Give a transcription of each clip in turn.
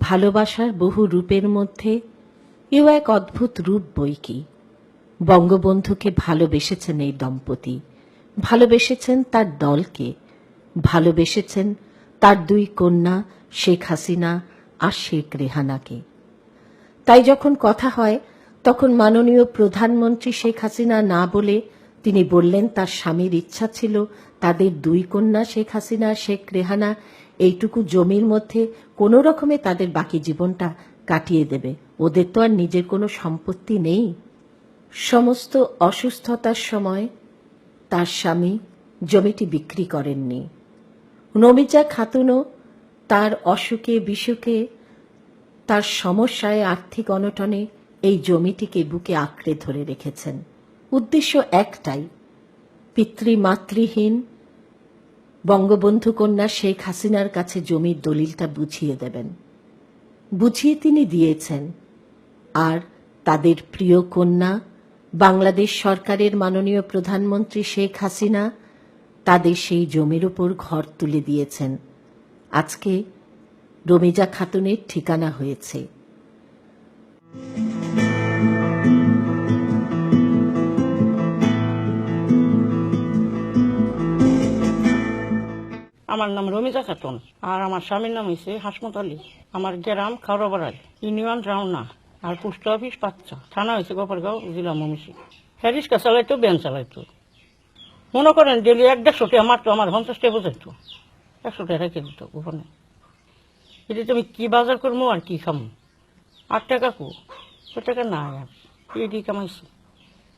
ভালোবাসার বহু রূপের মধ্যে এও এক অদ্ভুত রূপ বই কি। বঙ্গবন্ধুকে ভালোবেসেছেন এই দম্পতি। ভালোবেসেছেন তার দলকে। ভালোবেসেছেন তার দুই কন্যা শেখ হাসিনা আর শেখ রেহানাকে। তাই যখন কথা হয়, তখন মাননীয় প্রধানমন্ত্রী শেখ হাসিনা না বলে তিনি বললেন, তার স্বামীর ইচ্ছা ছিল তাদের দুই কন্যা শেখ হাসিনা, শেখ রেহানা এইটুকু জমির মধ্যে কোনো রকমে তাদের বাকি জীবনটা কাটিয়ে দেবে। ওদের তো আর নিজের কোনো সম্পত্তি নেই। সমস্ত অসুস্থতার সময় তার স্বামী জমিটি বিক্রি করেননি। নমিজা খাতুনও তার অসুখে বিসুখে তার সমস্যায় আর্থিক অনটনে এই জমিটিকে বুকে আঁকড়ে ধরে রেখেছেন। উদ্দেশ্য একটাই, পিতৃমাতৃহীন বঙ্গবন্ধু কন্যা শেখ হাসিনার কাছে জমির দলিলটা বুঝিয়ে দেবেন। বুঝিয়ে তিনি দিয়েছেন। আর তাদের প্রিয় কন্যা, বাংলাদেশ সরকারের মাননীয় প্রধানমন্ত্রী শেখ হাসিনা, তাদের সেই জমির উপর ঘর তুলে দিয়েছেন। আজকে রমিজা খাতুনের ঠিকানা হয়েছে। আমার নাম রমিজা খাতুন আর আমার স্বামীর নাম হয়েছে হাসমত আলী। আমার গ্রাম খাওড়াবাড়াই ইউনিয়ন রাউনা আর পোস্ট অফিস বাচ্চা থানা হয়েছে গোপালগাঁও, জেলা মমিষি হ্যারিসকা চালাইতো ব্যান চালাইতো। মনে করেন ডেলি এক দেড়শো টাকা মাত্র আমার পঞ্চাশ টাকা বোঝাইতো। একশো টাকা রেখে দিত গোপনে। এটা তুমি কি বাজার করব আর কি খামো? আট টাকা কো? তো টাকা না আর এটি কামাইছি।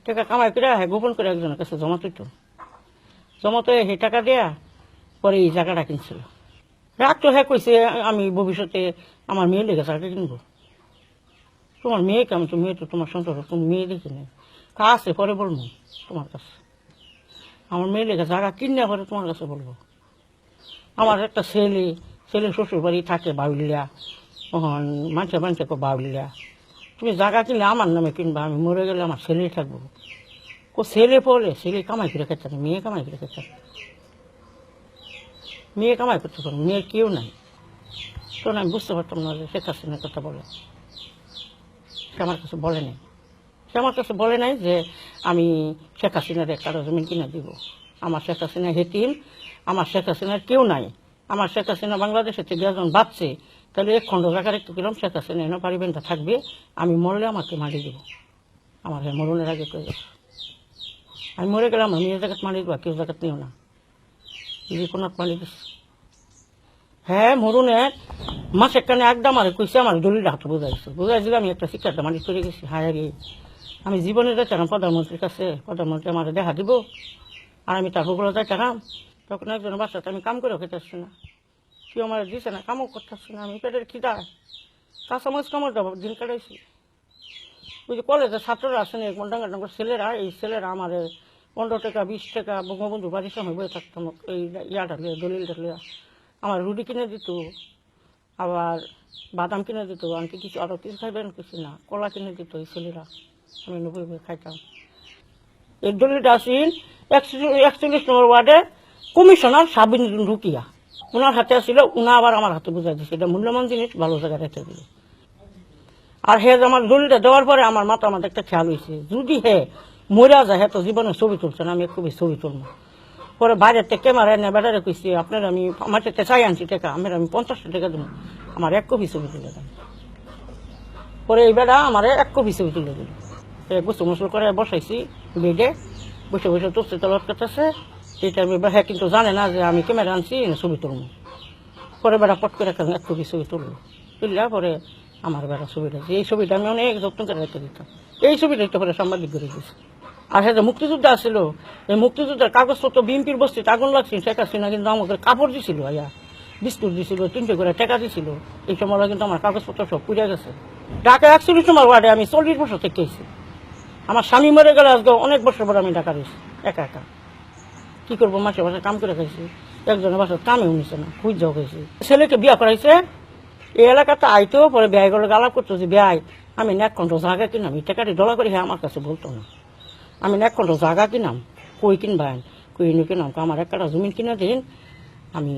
টাকা কামাই করে হ্যাঁ গোপন করে একজনের কাছে জমা তুইতো জমা তো সেই টাকা দেয়া পরে এই জায়গাটা কিনছিল। রাখতো হ্যাঁ কইছে, আমি ভবিষ্যতে আমার মেয়ে লেগে জায়গা কিনবো। তোমার মেয়ে কেমন? তো মেয়ে তো তোমার সন্তান তুমি মেয়ে দেখে নেই কা আছে, পরে বলব তোমার কাছে। আমার মেয়ে লেগে জায়গা কিনে পরে তোমার কাছে বলব। আমার একটা ছেলে ছেলে শ্বশুর বাড়ি থাকে বাউলিয়া। তখন মানুষে মানুষে বাউলিয়া। তুমি জায়গা কিনলে আমার নামে কিনবা, আমি মরে গেলে আমার ছেলে থাকব। ও ছেলে পড়লে, ছেলে কামাই করে খেতে মেয়ে কামাই করে খেতে। মেয়ে কামাই করতে পারব মেয়ের কেউ নাই। তখন আমি বুঝতে পারতাম না যে শেখ হাসিনার কথা বলে। সে আমার কাছে বলে নাই। সে আমার কাছে বলে নাই যে আমি শেখ হাসিনার কারও জমিন কিনে দিব। আমার শেখ হাসিনা হেতিম, আমার শেখ হাসিনার কেউ নাই। আমার শেখ হাসিনা বাংলাদেশে থেকে যখন বাঁচছে তাহলে এক খণ্ড জায়গা একটু গেলাম শেখ হাসিনা এনে পারিবেনটা থাকবে, আমি মরলে আমাকে মারি দেবো। আমার হ্যাঁ মরণের আগে গেছে আমি মরে গেলাম, আমি এই জায়গাত মারি দেবো কেউ জায়গাত নিও না। যে কোনো পানি দিস হ্যাঁ মরুনে মাস একখানে একদম আর কইছে আমার দলিল হাতে বোঝাইছে। বোঝাইছিল আমি একটা শিক্ষাটা মানি করে গেছি। হায় রে। আমি জীবনে যাচ্ছিলাম প্রধানমন্ত্রীর কাছে, প্রধানমন্ত্রী আমার দেখা দিব আর আমি বগুলো যাইতাম তখন একজন বাসাতে আমি কাম করে খেতে না। কেউ আমার দিছে না, কামও করতেছি না, আমি পেটের খিদা। কাঁচামাচ কামড় দেবো দিন কাটাইছি। ওই যে কলেজের ছাত্ররা আসেন ডাঙ্গা ডাঙ্গা ছেলেরা, এই ছেলেরা আমার পনেরো টাকা, বিশ টাকা, বঙ্গবন্ধু বাড়ির সময় বয়ে থাকতাম এই ইয়াটা লিয়ে দলিলটা লিয়ে। আমার রুটি কিনে দিত, আবার বাদাম কিনে দিত আনকি কিছু আরও কিছু খাইবেন কিছু না। কলা কিনে দিত এই ছেলেরা। আমি নব্বই বই খাইতাম। এই দলিলটা আসিল একচল্লিশ নম্বর ওয়ার্ডে কমিশনার সাবিন রুকিয়া। ওনার হাতে আসছিল উনা আবার আমার হাতে বুঝাই দিচ্ছে এটা মূল্যবান জিনিস, ভালো জায়গায় রেখে দিল। আর হে আমার দলিলটা দেওয়ার পরে আমার মাথা আমার একটা খেয়াল হয়েছে যদি হে মরা যায় হে তো জীবনে ছবি তুলছে না আমি খুবই ছবি তুলবো। পরে বাইরের থেকে ক্যামেরা এনে কইছি, আপনার আমি আমার থেকে চাই আনছি টাকা, আমার আমি পঞ্চাশটা টাকা দেবো, আমার এক কপি ছবি তুলে দেন। পরে এই বেড়া আমার এক কপি ছবি তুলে দিল। গোসল মুসল করে বসাইছি, বেডে, বসে বসে তুলছে তলত করতেছে। এটা আমি হ্যাঁ কিন্তু জানে না যে আমি ক্যামেরা আনছি ছবি তুলবো। পরে বেড়া পট করে এক কপি ছবি তুললো। তুললা পরে আমার বেড়া ছবিটা, এই ছবিটা আমি অনেক যত্ন করে রেখে দিতাম। এই ছবিটা একটু পরে সাংবাদিক করে দিয়েছি। আর যে মুক্তিযুদ্ধ আসছিল এই মুক্তিযুদ্ধের কাগজপত্র বিএনপির বস্তিতে আগুন লাগছিল, শেখ হাসিনা কিন্তু আমাকে কাপড় দিছিল আয়া বিস্কুট দিছিল, তিনটে করে টাকা দিছিল। এই সময় কিন্তু আমার কাগজপত্র সব পুড়ে গেছে। ঢাকা একচল্লিশ নম্বর ওয়ার্ডে আমি চল্লিশ বছর থেকে এসেছি। আমার স্বামী মরে গেলে আজকে অনেক বছর পরে আমি ঢাকা রয়েছি, একা একা। কি করব, মাসে মাসে কাম করে খাইছি। একজনের বাসার কামে উনিছে না খুঁজ যাও খাইছি। ছেলেকে বিয়া করাইছে। এই এলাকাতে আইতো পরে ব্যয় করে গালা করতো যে ব্যয়। আমি এক ঘণ্টা জায়গা কিনাম এই টাকাটি ডলা করে হ্যাঁ আমার কাছে বলতো না। আমি এক ঘণ্টা জায়গা কিনাম, কই কিনবেন কই নি কিনাম? আমার একটা জমিন কিনে দিন। আমি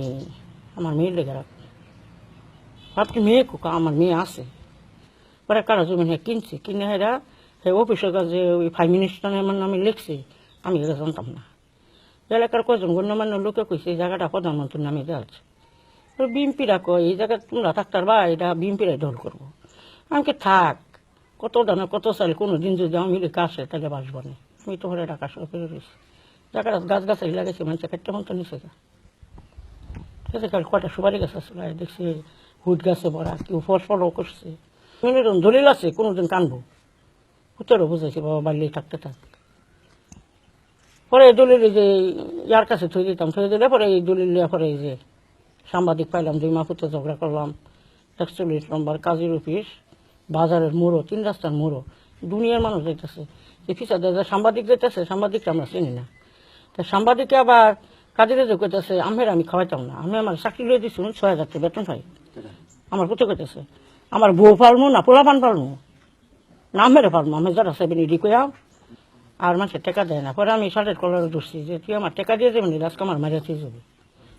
আমার মেয়ের লেগে রাখ। ভাবছি মেয়ে কোকা আমার মেয়ে আছে। পরে কারা জমি হ্যাঁ কিনছে, কিনে হেরা, হে অফিসের কাছে ওই ফাইভ মিনিস্টার আমার নামে লিখছে, আমি এটা জানতাম না। এলাকার কজন গণ্যমান্য লোকে কইছে, এই জায়গাটা প্রধানমন্ত্রীর নামে দেওয়া আছে। বিএমপিরা কয়, এই জায়গা তোমরা থাকতার বা এটা বিএমপিরাই দল করব। আমাকে থাক, কত দানা, কত সাল কোনো দিন যদি আমি আসে, তাহলে বাসবো না। আমি তো হলে ঢাকা শহরে ফিরে রয়েছি জায়গাটা গাছ গাছালি লাগাইছে মানুষের কাটতে মতো নিচে গা সেটা কাল কয়টা সুপারি গাছ আছে আর দেখছি হুট গাছে ভরা, কেউ ফল ফলও করছে। এরকম দলিল আছে, কোনোদিন কানবো। উত্তরও বুঝাইছে বাবা বাড়লেই থাকতে থাক। পরে দলিল যে ইয়ার কাছে থই দিতাম, থই দিলে পরে এই দলিল পরে এই যে সাংবাদিক পাইলাম, দুই মাপুতে ঝগড়া করলাম। একচল্লিশ নম্বর কাজীর অফিস, বাজারের মোড়ো তিন রাস্তার মোড়ো দুনিয়ার মানুষ যে ফিসা দাদা সাংবাদিক যাইতেছে সাংবাদিকটা আমরা চিনি না। তা সাংবাদিকে আবার কাজের যে কইতেছে আমের আমি খাওয়াইতাম না। আমি আমার চাকরি লয়ে দিচ্ছি ছয় হাজার টাকা বেতন পাই আমার কোথায় কইতেছে, আমার বউ পালমু না পোলা পান পালমু? না আমের পালমু। আমি যারা সেভেন ইডি কইয়া আর মানুষের টাকা দেয় না। পরে আমি শার্টের কলারে ধরছি, যে তুই আমার টাকা দিয়ে যাবেন আজকে আমার মারিয়া তুই যাবি?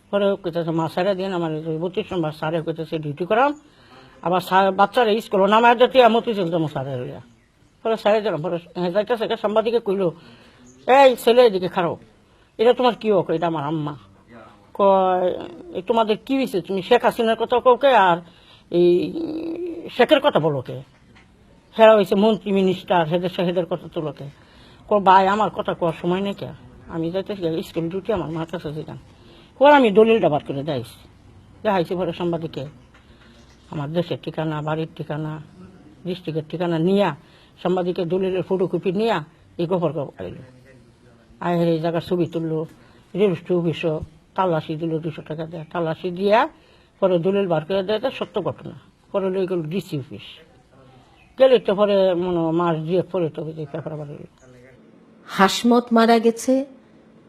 পরে কইতেছে, মা সারে দিন আমার বত্রিশ নম্বর সারে কইতেছে ডিউটি করাম। আবার বাচ্চারা স্কুল নামায় যাতে মতি চলতে আমার সারে হইয়া। পরে সারে দিলাম পরে যাইতেছে একটা সাংবাদিকে কইলো, এই ছেলে এদিকে খারাপ এটা তোমার কি হোক? এটা আমার আম্মা। কয় তোমাদের কি হয়েছে তুমি শেখ হাসিনার কথা কওকে আর এই শেখের কথা বলো কে? হেরা হয়েছে মন্ত্রী, মিনিস্টার, হেদের হেদের কথা তোলোকে ক? ভাই, আমার কথা কোয়ার সময় নেই কে? আমি যাইতেছি স্কুল ডিউটি আমার মার কাছে যেতাম পরে আমি দলিলটা বার করে দেখাইছি দেখাইছি পরে সাংবাদিকে আমার দেশের ঠিকানা, বাড়ির ঠিকানা, ডিস্ট্রিক্টের ঠিকানা নিয়া সাংবাদিকের দলিলের ফটোকপি নিয়া এই গোবর আইলো আয়ের এই জায়গার ছবি তুললো রেজিস্ট্রি অফিসও তালাশি দিল দুশো টাকা দেয়। তালাশি দিয়া পরে দলিল বার করে দেয় সত্য ঘটনা। পরে লই গেল ডিসি অফিস। গেলে তো পরে মনে মাস দিয়ে পরে যে পেপার। হাসমত মারা গেছে,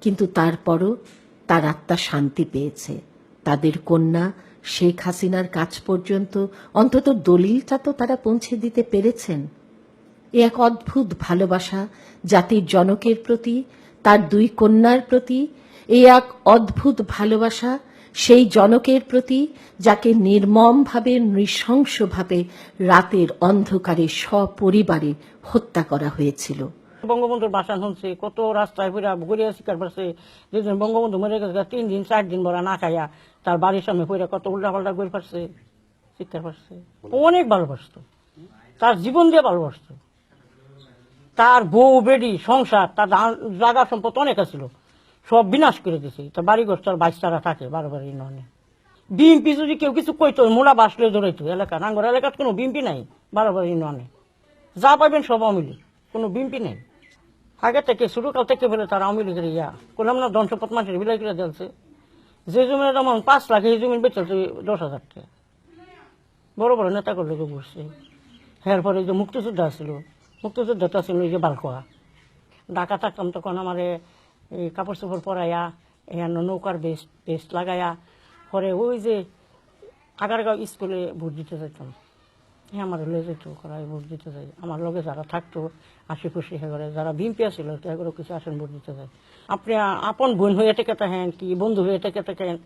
কিন্তু তারপরও তার আত্মা শান্তি পেয়েছে। তাদের কন্যা শেখ হাসিনার কাছ পর্যন্ত অন্তত দলিলটা তো তারা পৌঁছে দিতে পেরেছেন। এ এক অদ্ভুত ভালোবাসা জাতির জনকের প্রতি, তার দুই কন্যার প্রতি, এ এক অদ্ভুত ভালোবাসা সেই জনকের প্রতি যাকে নির্মমভাবে, নৃশংসভাবে রাতের অন্ধকারে সপরিবারে হত্যা করা হয়েছিল। বঙ্গবন্ধুর বাসা শুনছে, কত রাস্তায় ফিরা গড়িয়া শিকার পারছে যেদিন বঙ্গবন্ধু মরে গেছে, তিন দিন, চার দিন ভরা না খাইয়া তার বাড়ির সামনে ফিরে কত উল্টা পাল্টা ঘুরে পারছে শিক্ষার পারছে অনেক ভালোবাসতো। তার জীবন দিয়ে ভালোবাসতো। তার বউ, বেডি, সংসার, তার জায়গা সম্পদ অনেক আছিল। সব বিনাশ করে দিছে। তার বাড়িঘর তার বাইশটারা থাকে বারো বাড়ি নয়। বিএমপি যদি কেউ কিছু কইতো মোড়া বাসলে ধরাইতো এলাকা, নাঙ্গর এলাকাত কোনো বিএমপি নাই বারো বাড়ি নয়। যা পাবেন সব আমিলি কোনো বিএমপি নেই। আগে থেকে শুরুকাল থেকে বলে তারা আওয়ামী লীগের ইয়া। করলাম না ধন সম্পদ মানুষের বিলাই করে দিয়েছে যে জমির দাম পাঁচ লাখ, এই জমির বেচে দশ হাজার টাকা। বড় বড় নেতা করলে এর পরে যে মুক্তিযোদ্ধা ছিল মুক্তিযোদ্ধাটা ছিল যে বালকোয়া ঢাকা থাকতাম তখন আমার এই কাপড় চোপড় পরাইয়া এখানে নৌকার বেস্ট বেস্ট লাগাইয়া পরে ওই যে আগারগাঁও স্কুলে ভোট দিতে যেতাম হ্যাঁ আমার লয়ে যেত করাই ভোট দিতে যাই আমার লগে যারা থাকতো আশেপাশে হেগরে যারা বিএমপি আছিল হেগরে কিছু আসেন ভোট দিতে যায়। আপনি, আপন বোন হয়ে থেকে থাকেন কি বন্ধু হয়ে থেকে থাকেন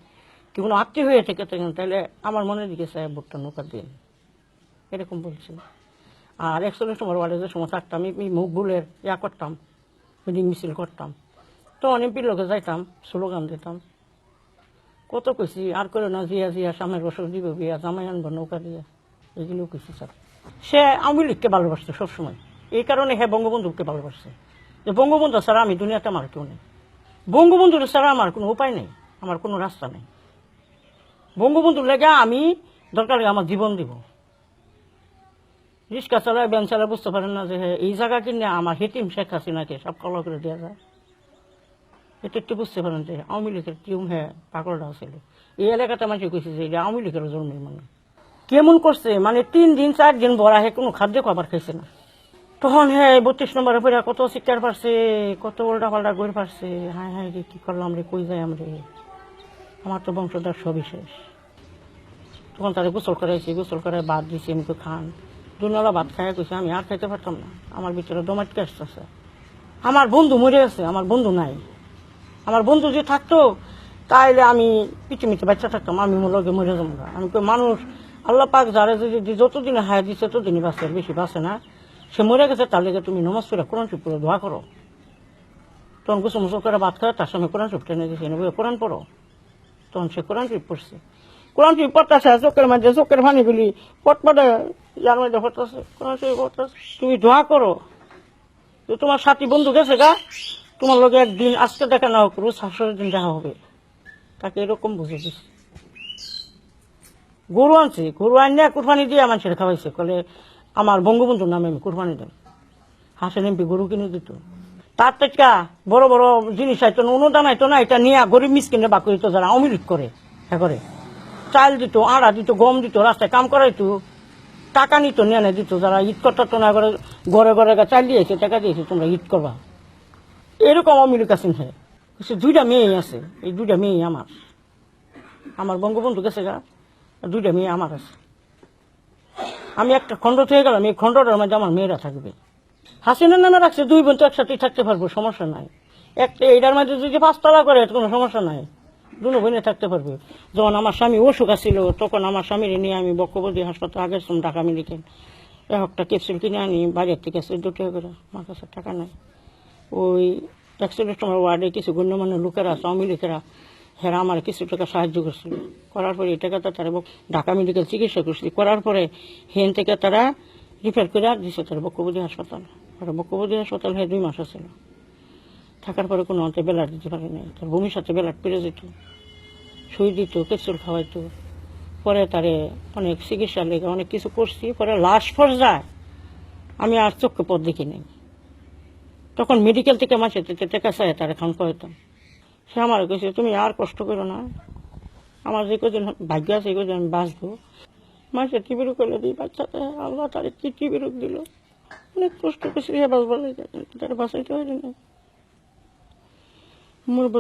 কি কোনো আত্মীয় হয়ে থেকে থাকেন তাহলে আমার মনে দিকে চাই ভোটটা নৌকা দিন এরকম বলছি। আর একচল্লিশ নম্বর ওয়ার্ডে যে সময় থাকতাম, আমি মুখ ভুলের ইয়া করতাম মিটিং মিছিল করতাম। তো এমপির লোকে যাইতাম স্লোগান দিতাম। কত কইছি, আর করে না, জিয়া জিয়া, সামনের বছর দিব বিয়া, জামাই আনব, নৌকা দিয়ে। এগুলো কইছি, স্যার। সে আওয়ামী লীগকে ভালোবাসতো সবসময়। এই কারণে হ্যাঁ বঙ্গবন্ধুকে ভালোবাসছে। যে বঙ্গবন্ধু ছাড়া আমি দুনিয়াতে আমার কেউ নেই। বঙ্গবন্ধুর ছাড়া আমার কোনো উপায় নেই, আমার কোনো রাস্তা নেই। বঙ্গবন্ধুর লেগে আমি দরকার আমার জীবন দিব। রিক্সা চালায় ব্যান চালায় বুঝতে পারেন না যে হ্যাঁ, এই জায়গা কিনে আমার হেতিম শেখ হাসিনাকে সব কলা করে দেওয়া যায়। এটা একটু বুঝতে পারেন যে আওয়ামী লীগের টিউম হ্যাঁ পাগলটা ছিল এই এলাকাতে মানুষ কইছে যে আওয়ামী লীগের জন্মের মানে। কেমন করছে? মানে তিন দিন চার দিন বড়া হে কোনো খাদ্য খাবার খাইছে না। তখন হ্যাঁ বত্রিশ নম্বরে পরে কত শিক্ষার পারছে কত উল্টা পাল্টা গড়ে পারছে। হায় হায় রে কি করলাম রে কই যাই আমরে আমার তো বংশধর সবই শেষ। তখন তাদের গোসল করাইছি গোসল করে ভাত দিছি তো খান। দুনালা ভাত খাই কইছে, আমি আর খাইতে পারতাম না। আমার ভিতরে দমাটকে আসতেছে। আমার বন্ধু মরে আছে আমার বন্ধু নাই। আমার বন্ধু যে থাকতো, তাইলে আমি পিছু মিছে বাচ্চা থাকতাম, আমি লগে মরে যাব। আমি কই, মানুষ, আল্লাহ পাক যারা যদি যতদিন হায় দিচ্ছে ততদিনই বাঁচে বেশি বাঁচে না। সে মরে গেছে, তার লেগে তুমি নমাজ পড়ে কোরআন চুপ করে দোয়া করো। তখন গুছো মুসো করে ভাত খায় তার সঙ্গে কোরআন চুপ টেনে দিয়েছে কোরআন পড়ো। তখন সে কোরআন চুপ পড়ছে। কোরআন চুপ পড়তেছে, চোখের মাঝে, চোখের পানিগুলি পটপটে যার মধ্যে পড়তেছে, কোরআন চুপ পড়তেছে। তুমি করো তোমার সাথী বন্ধু গেছে গা, তোমার একদিন আজকে দেখা না দিন দেখা হবে। তাকে এরকম বুঝে দিচ্ছে গরু আনছে, গরু আনিয়ে কুরবানি দিয়ে মানুষের খাওয়াইছে। কলে, আমার বঙ্গবন্ধুর নামে আমি কুরবানি দেন হাসেন এমপি গরু কিনে দিত। তার থেকে বড় বড় জিনিস আইতো অনুদান আইতো না, এটা নিয়ে গরিব মিসকিনে বাক করিত যারা অমিলিট করে হ্যাঁ করে। চাল দিত, আড়া দিত, গম দিত, রাস্তায় কাম করাইতো। টাকা নিত, নিয়ে দিত, যারা ঈদ করতো না করে ঘরে ঘরে চাল দিয়েছে, টাকা দিয়েছে, তোমরা ঈদ করবা। এরকম আছেন হ্যাঁ সে দুইটা মেয়ে আছে, এই দুইটা মেয়ে আমার। আমার বঙ্গবন্ধু গেছে গা দুইটা মেয়ে আমার আছে। আমি একটা খণ্ড থেকে গেলাম, এই খণ্ডটার মধ্যে আমার মেয়েরা থাকবে। হাসিনার নামে রাখছে, দুই বোন তো একসাথেই থাকতে পারব, সমস্যা নাই। একটা এইটার মধ্যে যদি পাঁচতলা করে, কোনো সমস্যা নাই। দুনো বোনে থাকতে পারবে। যখন আমার স্বামী অসুখ আছিল, তখন আমার স্বামীর নিয়ে আমি বক্ষবতী হাসপাতাল আগে ঢাকা মেডিকেল। একটা ক্যাপসুল কিনে আনি বাইরের থেকে চোদ্দ টাকা করে। আমার কাছে টাকা নাই। ওই অ্যাক্সিডেন্ট সময় ওয়ার্ডে কিছু গণ্যমান্য লোকেরা, আওয়ামী লোকেরা, হেরা আমার কিছু টাকা সাহায্য করছিল। করার পরে এই টাকাটা তারা ঢাকা মেডিকেল চিকিৎসা করছিল। করার পরে হেন থেকে তারা রিফার করে দিছে তারা বক্ষবতী হাসপাতাল। আর বক্ষবতী হাসপাতাল হয়ে দুই মাস আছিল। থাকার পরে কোনো অন্তে বেলাট দিতে পারে নাই। তার ভূমির সাথে বেলাট পেরে যেত সুই দিত কেপসুল খাওয়াইতো। পরে তারে অনেক চিকিৎসা লেগে অনেক কিছু করছি, পরে লাশ পর্যায়ে আমি আর চোখকে পথ দেখি নাই। তখন মেডিকেল থেকে মাসে থেকে টেকা তার এখন কইতাম সে আমার কইছে, তুমি আর কষ্ট করো না। আমার যে কদিন ভাগ্য আছে, এই কদিন আমি বাঁচবো। মাসে টিভি রোগ করলে দিই বাচ্চাতে? আল্লাহ তার কি টিভি রোগ দিল? অনেক কষ্ট করছি, হে বাঁচবার লাগে তার বাঁচাইতে হয়নি না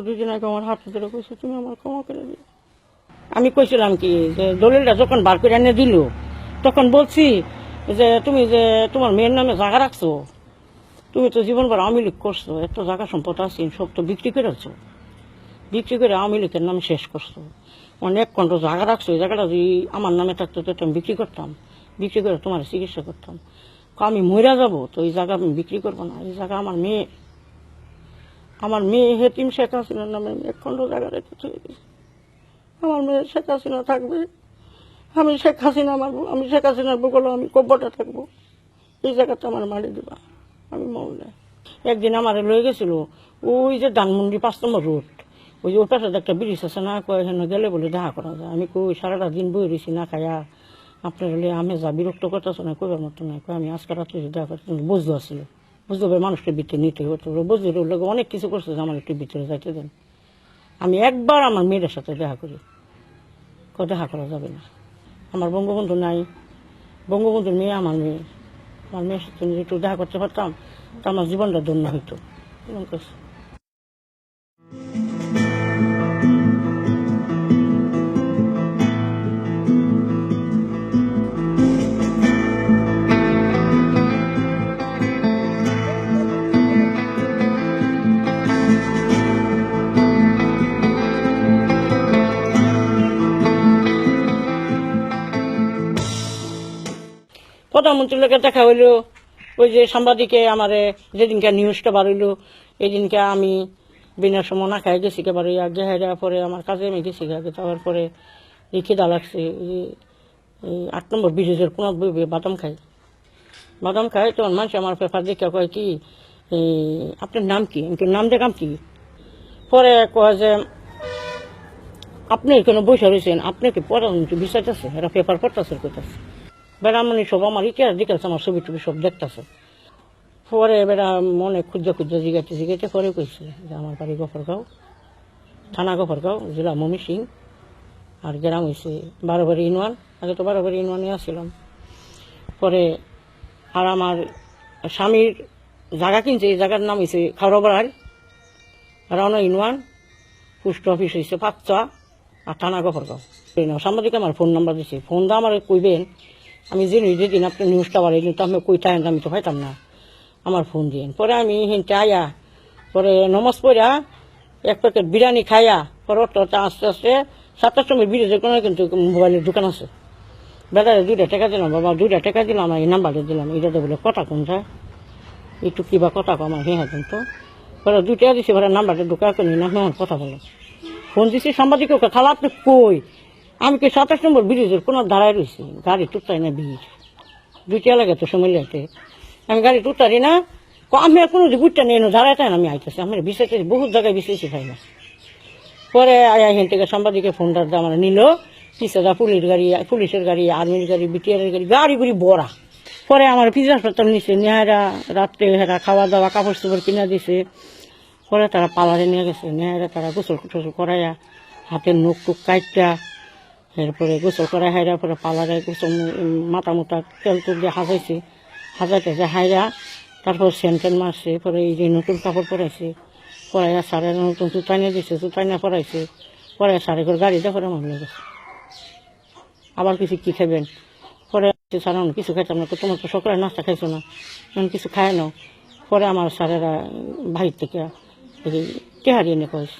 দুদিন আগে আমার হাতে ধরে কইছে, তুমি আমার ক্ষমা করে দিও। আমি কইছিলাম কি, যে দলিলটা যখন বার করে এনে দিল, তখন বলছি যে, তুমি যে তোমার মেয়ের নামে জায়গা রাখছো, তুমি তো জীবনভর আওয়ামী লীগ করছ, এত জায়গা সম্পদ আছে, সব তো বিক্রি করেছ। বিক্রি করে আওয়ামী লীগের নামে শেষ করছ। অনেক কণ্ঠ জায়গা রাখছো, এই জায়গাটা যদি আমার নামে থাকতো তো আমি বিক্রি করতাম, বিক্রি করে তোমার চিকিৎসা করতাম। আমি মরে যাব, তো এই জায়গা আমি বিক্রি করব না, এই জায়গা আমার মেয়ে আমার মেয়ে হেতিম শেখ হাসিনার নামে আমি এক খণ্ড জায়গা রেখে চলে গেছি। আমার মেয়ে শেখ হাসিনা থাকবে। আমি শেখ হাসিনা আমার আমি শেখ হাসিনার বুকলো আমি কব্বটা থাকব। এই জায়গাটা আমার মারি দিবা। আমি মৌলে একদিন আমার লয়ে গেছিল ওই যে ধানমন্ডি পাঁচ নম্বর রোড। ওই যে ওর পাশে একটা ব্রিজ আছে না, কয় হেন গেলে বলে দেখা করা যায়। আমি কই, সারাটা দিন বই রয়েছি না খায়া। আপনার হলে আমি যা বিরক্ত করতেছে না, কইবার মতো নাই। কই আমি আজকে রাত্রে দেখা করতে বুঝতে আসছিল বুঝতে মানুষকে ভিতরে নিতে হতো বুঝতে লোক অনেক কিছু করছে যে আমার একটু ভিতরে যাইতে দেন। আমি একবার আমার মেয়েদের সাথে দেখা করি। কেউ দেখা করা যাবে না। আমার বঙ্গবন্ধু নাই। বঙ্গবন্ধুর মেয়ে আমার মেয়ে। আমার মেয়ের সাথে একটু দেখা করতে পারতাম, তো আমার জীবনটা ধন্য হইতো। এরকম প্রধানমন্ত্রীর লোকের দেখা হইল, ওই যে সাংবাদিকে আমার যেদিনকে নিউজটা বার হইল এই দিনকে আমি বিনা সময় না খাই গেছি কে বাড়ি, আর দেওয়ার পরে আমার কাজে আমি গেছি আগে যাওয়ার পরে খিদা লাগছে আট নম্বর ব্রিজের বইবে বাদাম খাই। বাদাম খাই, তখন মানুষ আমার পেপার দেখে কয় কি আপনার নাম কি? নাম দেখাম কি? পরে কয় যে, আপনি এখানে বসে রয়েছেন, আপনি কি প্রধানমন্ত্রী বিচারতেছে? এরা পেপার পড়তেছে, করতেছে। বেড়ামণি সব আমার ইতিহাস দিকেছে আমার ছবি টবি সব দেখতেছে। পরে বেড়া মনে খুঁজে খুঁজে জিগাইতে জিগাইতে পরে কইছে, যে আমার বাড়ি গফরগাঁও, থানা গফরগাঁও, জেলা মমি সিং। আর গ্রাম হয়েছে বারোবাড়ি ইউনিয়ন, আগে তো বারোবাড়ি ইউনিয়নে আসছিলাম পরে আর আমার স্বামীর জায়গা কিনছে, এই জায়গার নাম হয়েছে খাওয়াবাড়ার রানা ইউনিয়ন, পোস্ট অফিস হয়েছে পাঁচটা আর থানা গফরগাঁও। সাংবাদিক আমার ফোন নাম্বার দিছে ফোন দা আমার কইবেন আমি যে যেদিন আপনি নিউজটা বাড়াইলেন তো আমি কই টাইম আমি তো পাইতাম না। আমার ফোন দিয়েন পরে আমি হিনতে আয়া, পরে নমাজ পড়া, এক প্যাকেট বিরিয়ানি খাইয়া পরে আস্তে আস্তে সাতটার সময় বিরিয়ানি কোনো কিন্তু মোবাইলের দোকান আছে। বেড়ারে দুইটা টাকা দিলাম, বাবা, দুইটা টাকা দিলাম এই নাম্বারটা দিলাম। এটাতে বলে কথা কোন যায়? একটু কিবা কথা কম আমার হ্যাঁ তো পরে দুইটা দিছি, পরে নাম্বারটা ঢোকা করে হ্যাঁ কথা বলো। ফোন দিছি, সাংবাদিক খালা, আপনি কই? আমি কি সাতাশ নম্বর ব্রিজের কোনো দাঁড়ায় রয়েছি? গাড়ি টুকতাই না ব্রিজ দুইটা লাগে তো সময় লাগতে আমি গাড়ি টুকতারি না। আমি আর কোনো বুটটা নিয়ে দাঁড়ায় না আমি আইতেছি। আমি বিশেষ বহুত জায়গায় বিশেষ ভাই। না পরে হেন থেকে সাংবাদিকের ফোনটা আমার নিল। পিসাদা পুলিশ গাড়ি, পুলিশের গাড়ি, আর্মির গাড়ি, বিটিআরের গাড়ি গাড়ি গুড়ি বড়া। পরে আমার পিজা হাসপাতাল নিছে নেহারা রাত্রে হেরা খাওয়া দাওয়া, কাপড় চোপড় কিনা দিছে। পরে তারা পালারে নিয়ে গেছে নেহারা তারা গোসল টোসল করাইয়া হাতের নখ টুক কাইটা এরপরে গোসল করাই হাইরা, পরে পালারে গোসল মাথা মোটা তেল তুল দিয়ে হাজাইছে। হাজাইতে যে হাইরা, তারপর সেন্টেন মারছে, পরে এই যে নতুন কাপড় পরাইছে, পরাইয়া সারে নতুন সুতাইনা দিছে সুতাইনা পরাইছে পরে সারে করে গাড়িতে করে মামলা গেছে আবার কিছু কি খাবেন পরে আমি কিছু খাইতাম না তোমার তো সকালে নাস্তা খাইছো না এমন কিছু খাই নাও। পরে আমার স্যারেরা বাড়ির থেকে তেহারি এনে কয়েছে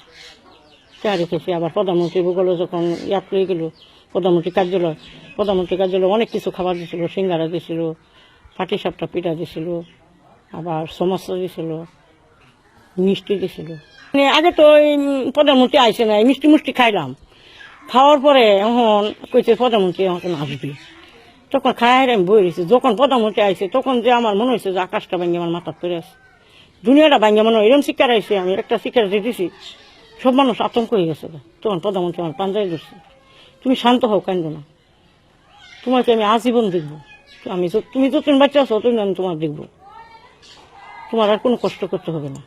তেহারি খেয়েছি আবার প্রধানমন্ত্রী ভূগোলে যখন ইয়াত করে গেল, প্রধানমন্ত্রী কার্যালয় প্রধানমন্ত্রী কার্যালয় অনেক কিছু খাবার দিছিল, সিঙ্গারা দিছিল, পাটি সাপটা পিঠা দিছিল, আবার সমস্যা দিছিল, মিষ্টি দিছিল। মানে আগে তো এই প্রধানমন্ত্রী আইসে না মিষ্টি মুষ্টি খাইলাম। খাওয়ার পরে এখন কইছে প্রধানমন্ত্রী এখন আসবে। তখন খাই আমি বই রয়েছি, যখন প্রধানমন্ত্রী আইসে তখন যে আমার মনে হয়েছে যে আকাশটা ভাঙ্গে আমার মাথার পরে আছে। দুনিয়াটা ভাঙ্গে মনে হয় এরকম শিক্ষার আইসে আমি একটা শিক্ষার দিতেছি সব মানুষ আতঙ্ক হয়ে গেছে তোমার প্রধানমন্ত্রী আমার পাঞ্জাবি ধরছে। তুমি শান্ত হও, কান্দ না। তোমাকে আমি আজীবন দেখব। আমি তুমি তো তুমি বাচ্চা আছো তুমি আমি তোমার দেখব। তোমার আর কোনো কষ্ট করতে হবে না।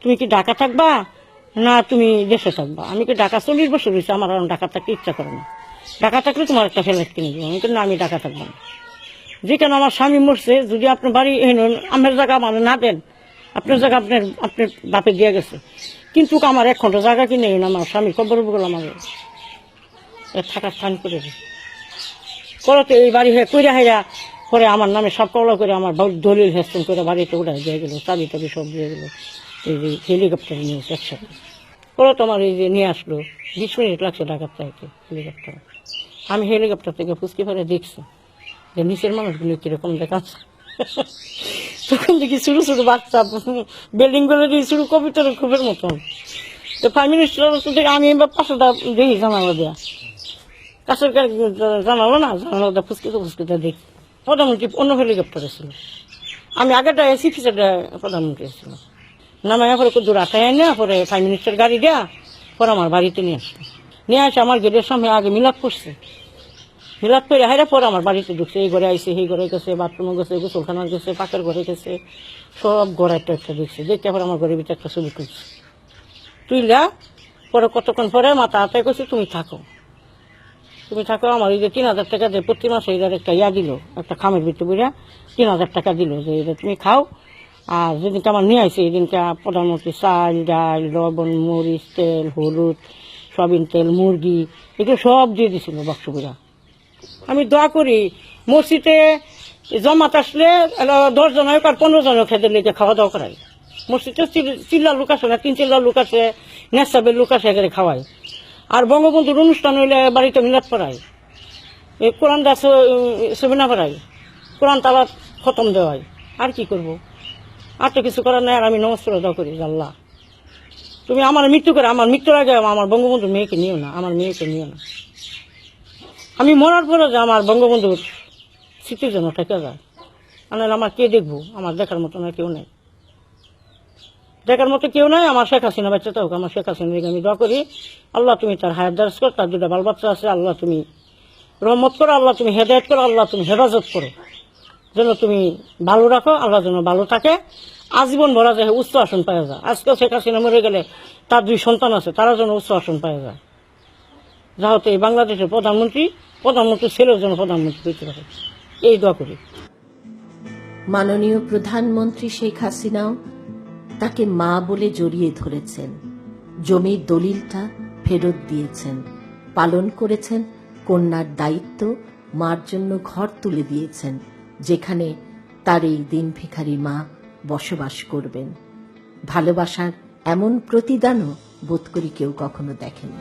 তুমি কি ঢাকা থাকবা, না তুমি দেশে থাকবা? আমি কি ঢাকা চল্লিশ বছর হয়েছে, আমার আর ঢাকা থাকতে ইচ্ছা করে না। ঢাকা থাকলে তোমার একটা ফেলার কিনে দেবো আমি না, আমি ঢাকা থাকব না। যেখানে আমার স্বামী মরছে, যদি আপনার বাড়ি আমার জায়গা আমার না দেন, আপনার জায়গা আপনার আপনার বাপে দিয়ে গেছে। কিন্তু আমার এক ঘণ্টা জায়গা কিনে দিন আমার স্বামী কবর বগল আমার থাকার স্থান করে পরে তো এই বাড়ি হয়ে কইরা হাইরা পরে আমার নামে সব কবলা করে আমার দলিল হেস্টন করে বাড়িতে উঠে দিয়ে গেলো, চাবি টাবি সব দিয়ে গেলো, এই যে হেলিকপ্টারে নিয়েছে একসাথে। পরে তোমার এই যে নিয়ে আসলো, বিশ মিনিট লাগছে ঢাকার থেকে হেলিকপ্টার। আমি হেলিকপ্টার থেকে ফুসকি ফেলে দেখছি যে নিচের মানুষগুলো কীরকম দেখাচ্ছে। তখন দেখি ছোটো ছোটো বাচ্চা বিল্ডিংগুলো দিয়ে শুরু কবিতার খুবের মতন। তো প্রাইম মিনিস্টার থেকে আমি এবার পাঁচশোটা দেখি জানালা দেয়া। কাছের জানালো না? জানালাটা ফুসকিতে ফুসকিতে দেখি। প্রধানমন্ত্রী অন্য হেলিকপ্টারে ছিল। আমি আগেটা এসি ফিচারটা প্রধানমন্ত্রী ছিল নামায় পরে কুদুর আটাই না পরে ফাইভ মিনিস্টার গাড়ি দেয়া পরে আমার বাড়িতে নিয়ে আসলো। নিয়ে আসে আমার গেটের সামনে আগে মিলাপ করছে মিলাপ করে হাইরা পরে আমার বাড়িতে ঢুকছে, এই ঘরে আইসে সেই ঘরে গেছে, বাথরুমে গেছে গোসলখানা গেছে পাকের ঘরে গেছে, সব ঘরে একটা একটা দেখছে দেখতে পরে আমার ঘরের ভিতরে একটা ছবি তুলছে। তুইলা, পরে কতক্ষণ পরে মাথা হাতায় করছে তুমি থাকো। তুমি থাকো, আমার এই যে তিন হাজার টাকা যে প্রতি মাসে এটার একটা ইয়া দিল, একটা খামের ভিতরে বুঝা তিন হাজার টাকা দিল যে এটা তুমি খাও। আর যেদিনকে আমার নিয়ে আসে এদিনকে প্রধানমন্ত্রী চাল, ডাল, লবণ, মরিচ, তেল, হলুদ, সয়াবিন তেল, মুরগি, এগুলো সব দিয়ে দিছিল বাক্স বুড়া আমি দোয়া করি, মসজিদে জমাত আসলে দশ জন হোক আর পনেরো জন খেতে লেগে খাওয়া দাওয়া করাই। মসজিদে চিল- চিল্লার লোক আছে না, তিন চিল্লার লোক আছে নেশাবের লোক আছে এখানে খাওয়াই আর বঙ্গবন্ধুর অনুষ্ঠান হইলে বাড়িতে মিলাদ পড়ায়। এই কোরআন দাস সেমিনা পড়াই কোরআন তালা খতম দেওয়াই আর কি করব? আর তো কিছু করার নাই, আর আমি নমস্কার দোয়া করি আল্লাহ তুমি আমার মৃত্যু করে, আমার মৃত্যুর আগে আমার বঙ্গবন্ধুর মেয়েকে নিও না, আমার মেয়েকে নিও না। আমি মরার পরে যে আমার বঙ্গবন্ধুর স্মৃতির জন্য থেকে যায়। নাহলে আমার কে দেখব? আমার দেখার মতো না, কেউ নেই। দেখার মতো কেউ নাই, আমার শেখ হাসিনা বাচ্চা হোক, আমার শেখ হাসিনা দিকে আমি দোয়া করি। আল্লাহ তুমি তার হায়াত দারাজ কর, তার দুটা বাল বাচ্চা আছে, আল্লাহ তুমি রহমত করো, আল্লাহ তুমি হেদায়ত করো, আল্লাহ তুমি হেফাজত করো। যেন তুমি ভালো রাখো, আল্লাহ যেন ভালো থাকে। আজীবন ভরা যায় উচ্চ আসন পাওয়া যায়। আজকেও শেখ হাসিনা মরে গেলে তার দুই সন্তান আছে, তারা যেন উচ্চ আসন পাওয়া যায়। যাহতে এই বাংলাদেশের প্রধানমন্ত্রী প্রধানমন্ত্রী ছেলেও যেন প্রধানমন্ত্রী হইতে পারে এই দোয়া করি। মাননীয় প্রধানমন্ত্রী শেখ হাসিনাও তাকে মা বলে জড়িয়ে ধরেছেন। জমির দলিলটা ফেরত দিয়েছেন। পালন করেছেন, কন্যার দায়িত্ব, মার জন্য ঘর তুলে দিয়েছেন, যেখানে তার এই দিন ভিখারি মা বসবাস করবেন। ভালোবাসার এমন প্রতিদানও বোধ করি কেউ কখনো দেখেনি।